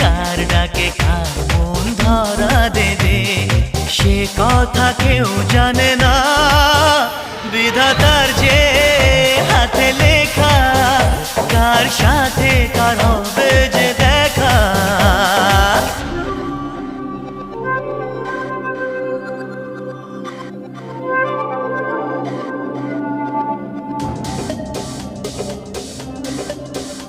কার ডাকে কার মন ধরা দেবে সে কথা কেউ জানে না। বিধাতার যে হাতে লেখা, কার সাথে কার হবে